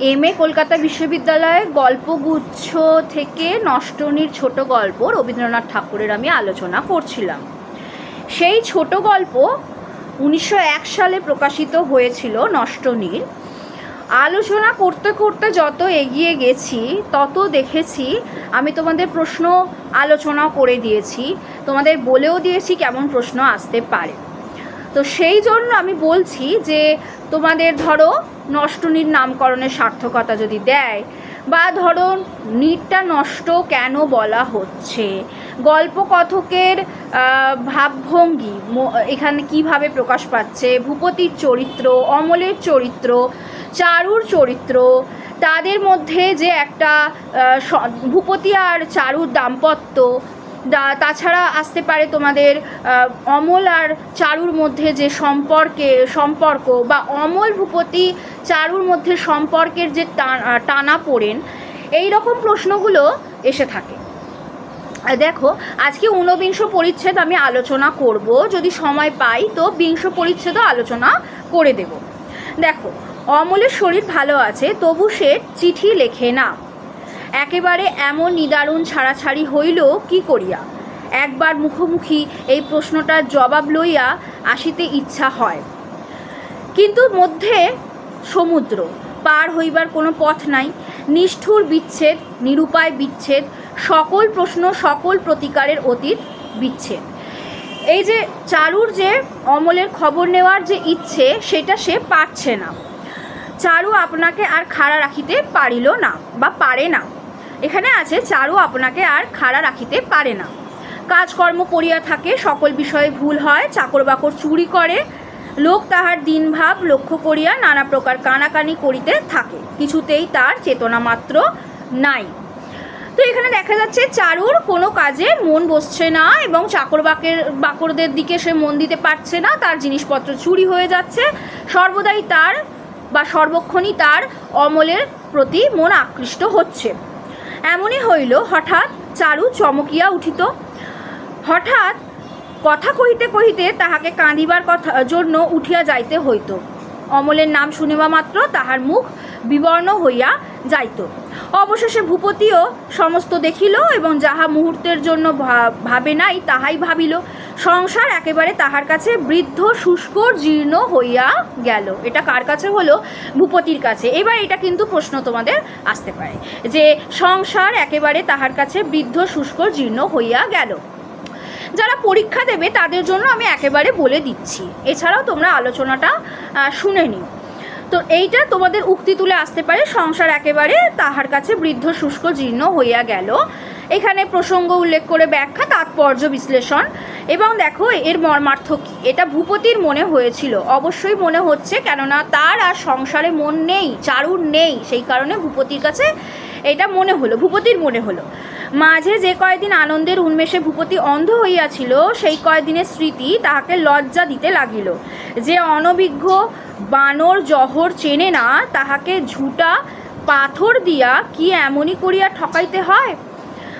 M A Kolkata বিশ্ববিদ্যালয়ের গল্পগুচ্ছ থেকে নষ্টনীর ছোট গল্প রবীন্দ্রনাথ ঠাকুরের আমি আলোচনা করছিলাম। সেই ছোট গল্প উনিশশো এক সালে প্রকাশিত হয়েছিল নষ্টনীর। আলোচনা করতে করতে যত এগিয়ে গেছি, তত দেখেছি, আমি তোমাদের প্রশ্ন আলোচনা করে দিয়েছি, তোমাদের বলেও দিয়েছি কেমন প্রশ্ন আসতে পারে। তো সেই জন্য আমি বলছি যে তোমাদের ধরো নষ্টনীর নামকরণের সার্থকতা যদি দেয় বা ধরো নিটটা নষ্ট কেন বলা হচ্ছে? গল্পকথকের ভাবভঙ্গি এখানে কীভাবে প্রকাশ পাচ্ছে? ভূপতির চরিত্র, অমলের চরিত্র, চারুর চরিত্র, তাদের মধ্যে যে একটা ভূপতি আর চারুর দাম্পত্য তাছাড়া আসতে পারে তোমাদের অমল আর চারুর মধ্যে যে সম্পর্কে, সম্পর্ক বা অমল ভূপতি চারুর মধ্যে সম্পর্কের যে টানা পড়েন, এই রকম প্রশ্নগুলো এসে থাকে। দেখো, আজকে ঊনবিংশ পরিচ্ছেদ আমি আলোচনা করব, যদি সময় পাই তো বিংশ পরিচ্ছেদও আলোচনা করে দেব। দেখো, অমলের শরীর ভালো আছে, তবু সে চিঠি লেখে না। একেবারে এমন নিদারুণ ছাড়াছাড়ি হইল কি করিয়া? একবার মুখোমুখি এই প্রশ্নটার জবাব লইয়া আসিতে ইচ্ছা হয়। কিন্তু মধ্যে সমুদ্র, পার হইবার কোনো পথ নাই, নিষ্ঠুর বিচ্ছেদ, নিরুপায় বিচ্ছেদ, সকল প্রশ্ন সকল প্রতিকারের অতীত বিচ্ছেদ। এই যে চারুর যে অমলের খবর নেওয়ার যে ইচ্ছে, সেটা সে পারছে না। চারু আপনাকে আর খাড়া রাখিতে পারিল না বা পারে না। এখানে আছে, চারু আপনাকে আর খাড়া রাখিতে পারে না। কাজকর্ম করিয়া থাকে, সকল বিষয়ে ভুল হয় চাকর বাকর চুরি করে, লোক তাহার দিনভাব লক্ষ্য করিয়া নানা প্রকার কানাকানি করিতে থাকে, কিছুতেই তার চেতনা মাত্র নাই। তো এখানে দেখা যাচ্ছে, চারুর কোনো কাজে মন বসছে না এবং চাকর বাকের বাকরদের দিকে সে মন দিতে পারছে না, তার জিনিসপত্র চুরি হয়ে যাচ্ছে, সর্বদাই তার বা সর্বক্ষণই তার অমলের প্রতি মন আকৃষ্ট হচ্ছে। এমনই হইল, হঠাৎ চারু চমকিয়া উঠিত। হঠাৎ কথা কহিতে কহিতে তাহাকে কাঁদিবার কথা জন্য উঠিয়া যাইতে হইত। অমলের নাম শুনিবা মাত্র তাহার মুখ বিবর্ণ হইয়া যাইত। অবশেষে ভূপতিও সমস্ত দেখিল এবং যাহা মুহূর্তের জন্য ভাবে নাই, তাহাই ভাবিল। সংসার একেবারে তাহার কাছে বৃদ্ধ, শুষ্ক, জীর্ণ হইয়া গেল। এটা কার কাছে হলো? ভূপতির কাছে। এবার এটা কিন্তু প্রশ্ন তোমাদের আসতে পারে, যে সংসার একেবারে তাহার কাছে বৃদ্ধ, শুষ্ক, জীর্ণ হইয়া গেল। যারা পরীক্ষা দেবে তাদের জন্য আমি একেবারে বলে দিচ্ছি। এছাড়াও তোমরা আলোচনাটা শুনে নিও। তো এইটা তোমাদের উক্তি তুলে আসতে পারে, সংসার একেবারে তাহার কাছে বৃদ্ধ, শুষ্ক, জীর্ণ হইয়া গেল। এখানে প্রসঙ্গ উল্লেখ করে ব্যাখ্যা, তাৎপর্য বিশ্লেষণ এবং দেখো এর মর্মার্থ কী? এটা ভূপতির মনে হয়েছিল। অবশ্যই মনে হচ্ছে, কেননা তার আর সংসারে মন নেই, চারুর নেই, সেই কারণে ভূপতির কাছে এটা মনে হলো, ভূপতির মনে হলো। মাঝে যে কয়দিন আনন্দের উন্মেষে ভূপতি অন্ধ হইয়াছিল, সেই কয়দিনের স্মৃতি তাহাকে লজ্জা দিতে লাগিল। যে অনভিজ্ঞ বানর জহর চেনে না, তাহাকে ঝুটা পাথর দিয়া কি এমনই করিয়া ঠকাইতে হয়?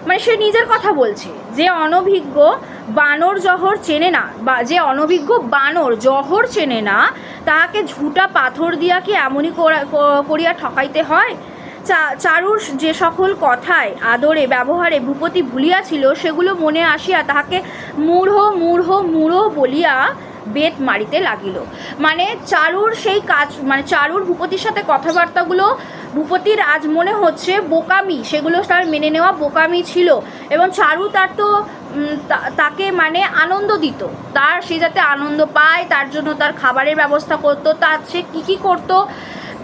মানে সে নিজের কথা বলছে। যে অনভিজ্ঞ বানর জহর চেনে না, বা যে অনভিজ্ঞ বানর জহর চেনে না, তাহাকে ঝুটা পাথর দিয়া কি এমনই করা- করিয়া ঠকাইতে হয়? চারুর যে সকল কথায়, আদরে, ব্যবহারে ভূপতি ভুলিয়াছিল, সেগুলো মনে আসিয়া তাহাকে মূঢ় মূঢ় মূঢ় বলিয়া বেত মারিতে লাগিল। মানে চারুর সেই কাজ মানে চারুর ভূপতির সাথে কথাবার্তাগুলো ভূপতির আজ মনে হচ্ছে বোকামি, সেগুলো তার মেনে নেওয়া বোকামি ছিল। এবং চারু তার তো তাকে মানে আনন্দ দিত। তার সে যাতে আনন্দ পায়, তার জন্য তার খাবারের ব্যবস্থা করতো তার সে কী কী করতো,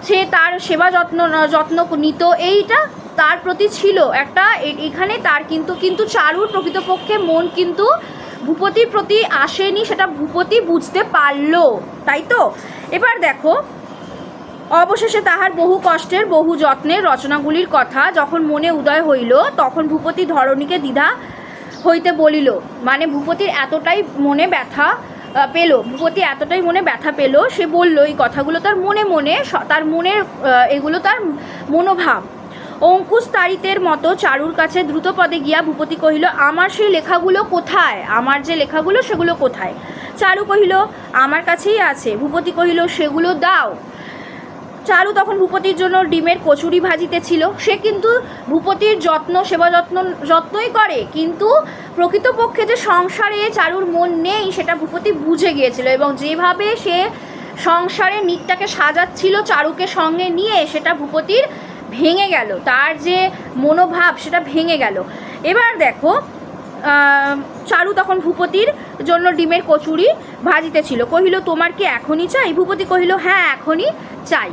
সে তার সেবা যত্ন যত্ন নিত, এইটা তার প্রতি ছিল একটা এখানে তার কিন্তু কিন্তু চারুর প্রকৃতপক্ষে মন কিন্তু ভূপতির প্রতি আসেনি, সেটা ভূপতি বুঝতে পারল, তাই তো? এবার দেখো, অবশেষে তাহার বহু কষ্টের, বহু যত্নের রচনাগুলির কথা যখন মনে উদয় হইল, তখন ভূপতি ধরণীকে দ্বিধা হইতে বলিল মানে ভূপতির এতটাই মনে ব্যথা পেল, ভূপতি এতটাই মনে ব্যথা পেল? সে বলল, এই কথাগুলো তার মনে মনে তার মনের এগুলো তার মনোভাব। অঙ্কুশ তারিতের মতো চারুর কাছে দ্রুত পদে গিয়া ভূপতি কহিল, আমার সেই লেখাগুলো কোথায়? আমার যে লেখাগুলো, সেগুলো কোথায়? চারু কহিল, আমার কাছেই আছে। ভূপতি কহিল, সেগুলো দাও। চারু তখন ভূপতির জন্য ডিমের কচুরি ভাজিতে ছিল সে কিন্তু ভূপতির যত্ন, সেবা যত্ন, যত্নই করে, কিন্তু প্রকৃতপক্ষে যে সংসারে চারুর মন নেই, সেটা ভূপতি বুঝে গিয়েছিল এবং যেভাবে সে সংসারে নিকটাকে সাজাচ্ছিল চারুকে সঙ্গে নিয়ে, সেটা ভূপতির ভেঙে গেল, তার যে মনোভাব সেটা ভেঙে গেল। এবার দেখো চারু তখন ভূপতির জন্য ডিমের কচুরি ভাজিতে ছিল। কহিল, তোমার কি এখনই চাই? ভূপতি কহিল হ্যাঁ এখনই চাই।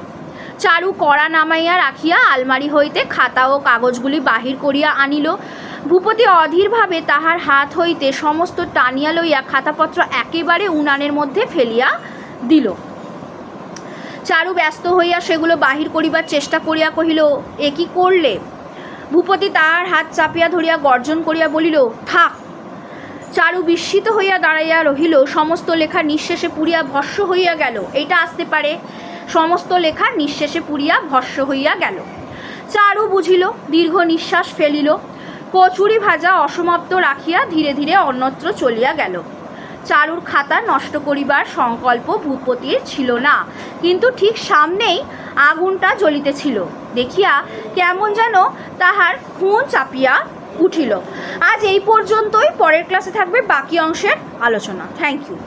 চারু কড়া নামাইয়া রাখিয়া আলমারি হইতে খাতা ও কাগজগুলি বাহির করিয়া আনিল। ভূপতি অধীরভাবে তাহার হাত হইতে সমস্ত টানিয়া লইয়া খাতাপত্র একেবারে উনানের মধ্যে ফেলিয়া দিল। চারু ব্যস্ত হইয়া সেগুলো বাহির করিবার চেষ্টা করিয়া কহিল, এ কি করলে? ভূপতি তাহার হাত চাপিয়া ধরিয়া গর্জন করিয়া বলিল, থাক। চারু বিস্মিত হইয়া দাঁড়াইয়া রহিল, সমস্ত লেখা নিঃশেষে পুড়িয়া ভস্য হইয়া গেল। এইটা আসতে পারে। সমস্ত লেখা নিঃশেষে পুড়িয়া ভস্য হইয়া গেল। চারু বুঝিল, দীর্ঘ নিঃশ্বাস ফেলিল, কচুরি ভাজা অসমাপ্ত রাখিয়া ধীরে ধীরে অন্যত্র চলিয়া গেল। চারুর খাতা, নষ্ট করিবার সংকল্প, ভূপতির ছিল না। কিন্তু ঠিক সামনেই আগুনটা জ্বলিতেছিল। দেখিয়া কেমন যেন তাহার খুন চাপিয়া উঠিল। আজ এই পর্যন্তই, পরের ক্লাসে থাকবে বাকি অংশের আলোচনা। Thank you